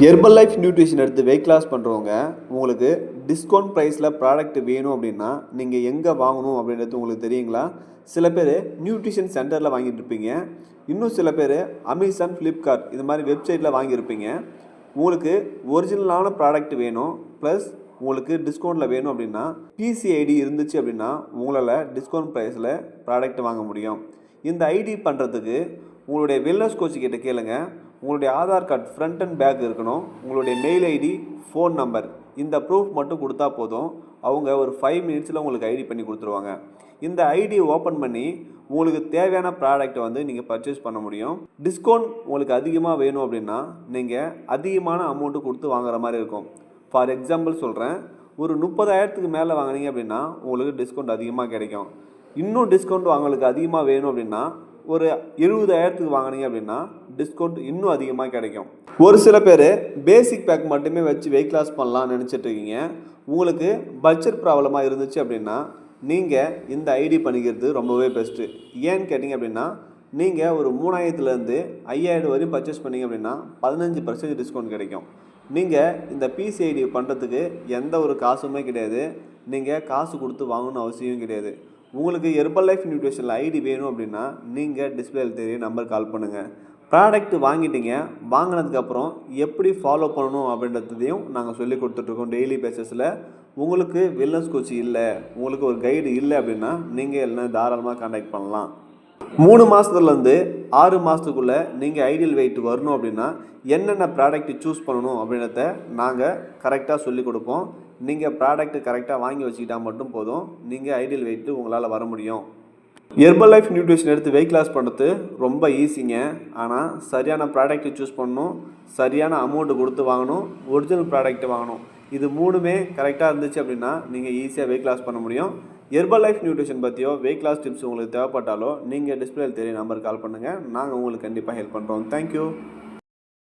Herbal life nutrition எடுத்து weight loss பண்ணுறவங்க உங்களுக்கு டிஸ்கவுண்ட் ப்ரைஸில் ப்ராடக்ட் வேணும் அப்படின்னா நீங்கள் எங்கே வாங்கணும் அப்படின்றது உங்களுக்கு தெரியுங்களா? சில பேர் நியூட்ரிஷன் சென்டரில் வாங்கிட்டு இருப்பீங்க. இன்னும் சில பேர் அமேசான் ஃப்ளிப்கார்ட் இது மாதிரி வெப்சைட்டில் வாங்கியிருப்பீங்க உங்களுக்கு ஒரிஜினலான ப்ராடக்ட் வேணும் ப்ளஸ் உங்களுக்கு டிஸ்கவுண்ட்டில் வேணும் அப்படின்னா பிசிஐடி இருந்துச்சு அப்படின்னா உங்களால் டிஸ்கவுண்ட் ப்ரைஸில் ப்ராடக்ட் வாங்க முடியும். இந்த ஐடி பண்ணுறதுக்கு உங்களுடைய வெல்னஸ் கோச்சு கிட்ட கேளுங்கள் உங்களுடைய Aadhaar card front and back இருக்கணும். உங்களுடைய மெயில் ஐடி ஃபோன் நம்பர் இந்த ப்ரூஃப் மட்டும் கொடுத்தா போதும். அவங்க ஒரு ஃபைவ் மினிட்ஸில் உங்களுக்கு ஐடி பண்ணி கொடுத்துருவாங்க. இந்த ஐடி ஓப்பன் பண்ணி உங்களுக்கு தேவையான ப்ராடக்ட்டை வந்து நீங்கள் பர்ச்சேஸ் பண்ண முடியும். டிஸ்கவுண்ட் உங்களுக்கு அதிகமாக வேணும் அப்படின்னா நீங்கள் அதிகமான அமௌண்ட்டு கொடுத்து வாங்குற மாதிரி இருக்கும். ஃபார் எக்ஸாம்பிள் சொல்கிறேன் ஒரு முப்பதாயிரத்துக்கு மேலே வாங்குனீங்க அப்படின்னா உங்களுக்கு டிஸ்கவுண்ட் அதிகமாக கிடைக்கும். இன்னும் டிஸ்கவுண்ட் உங்களுக்கு அதிகமாக வேணும் அப்படின்னா ஒரு இருபதாயிரத்துக்கு வாங்குனீங்க அப்படின்னா டிஸ்கவுண்ட் இன்னும் அதிகமாக கிடைக்கும். ஒரு சில பேர் பேசிக் பேக் மட்டுமே வச்சு வெயிட் லாஸ் பண்ணலாம்னு நினச்சிட்டு இருக்கீங்க. உங்களுக்கு பட்ஜெட் ப்ராப்ளமாக இருந்துச்சு அப்படின்னா நீங்கள் இந்த ஐடி பண்ணிக்கிறது ரொம்பவே பெஸ்ட்டு ஏன்னு கேட்டிங்க அப்படின்னா நீங்கள் ஒரு மூணாயிரத்துலேருந்து ஐயாயிரம் வரையும் பர்ச்சேஸ் பண்ணீங்க அப்படின்னா பதினஞ்சு பர்சன்ட் டிஸ்கவுண்ட் கிடைக்கும். நீங்கள் இந்த பிசிஐடி பண்ணுறதுக்கு எந்த ஒரு காசுமே கிடையாது. நீங்கள் காசு கொடுத்து வாங்கணும்னு அவசியம் கிடையாது. உங்களுக்கு ஹெர்பல் லைஃப் நியூட்ரிஷனில் ஐடி வேணும் அப்படின்னா நீங்கள் டிஸ்பிளேல தெரிய நம்பர் கால் பண்ணுங்கள் ப்ராடக்ட் வாங்கிட்டீங்க வாங்கினதுக்கப்புறம் எப்படி ஃபாலோ பண்ணணும் அப்படின்றதையும் நாங்கள் சொல்லி கொடுத்துட்ருக்கோம் டெய்லி பேசிஸில் உங்களுக்கு வெல்னஸ் கோச் இல்லை உங்களுக்கு ஒரு கைடு இல்லை அப்படின்னா நீங்கள் எல்லாம் தாராளமாக காண்டாக்ட் பண்ணலாம். மூணு மாதத்துலேருந்து ஆறு மாதத்துக்குள்ளே நீங்கள் ஐடியல் வெயிட் வரணும் அப்படின்னா என்னென்ன ப்ராடக்ட் சூஸ் பண்ணணும் அப்படின்றத நாங்கள் கரெக்டாக சொல்லி கொடுப்போம். நீங்கள் ப்ராடக்ட் கரெக்டாக வாங்கி வச்சுக்கிட்டால் மட்டும் போதும். நீங்கள் ஐடியல் வெயிட்டு உங்களால் வர முடியும். ஹெர்பல் லைஃப் நியூட்ரிஷன் எடுத்து வெயிட் லாஸ் பண்ணுறது ரொம்ப ஈஸிங்க ஆனால் சரியான ப்ராடக்ட்டை சூஸ் பண்ணணும். சரியான அமௌண்ட்டு கொடுத்து வாங்கணும். ஒரிஜினல் ப்ராடக்ட் வாங்கணும். இது மூணுமே கரெக்டாக இருந்துச்சு அப்படின்னா நீங்கள் ஈஸியாக வெயிட் லாஸ் பண்ண முடியும். ஹெர்பல் லைஃப் நியூட்ரிஷன் பற்றியோ வெயிட் லாஸ் டிப்ஸ் உங்களுக்கு தேவைப்பட்டாலோ நீங்கள் டிஸ்பிளேயில் தெரிய நம்பருக்கு கால் பண்ணுங்கள் நாங்கள் உங்களுக்கு கண்டிப்பாக ஹெல்ப் பண்ணுறோம் தேங்க்யூ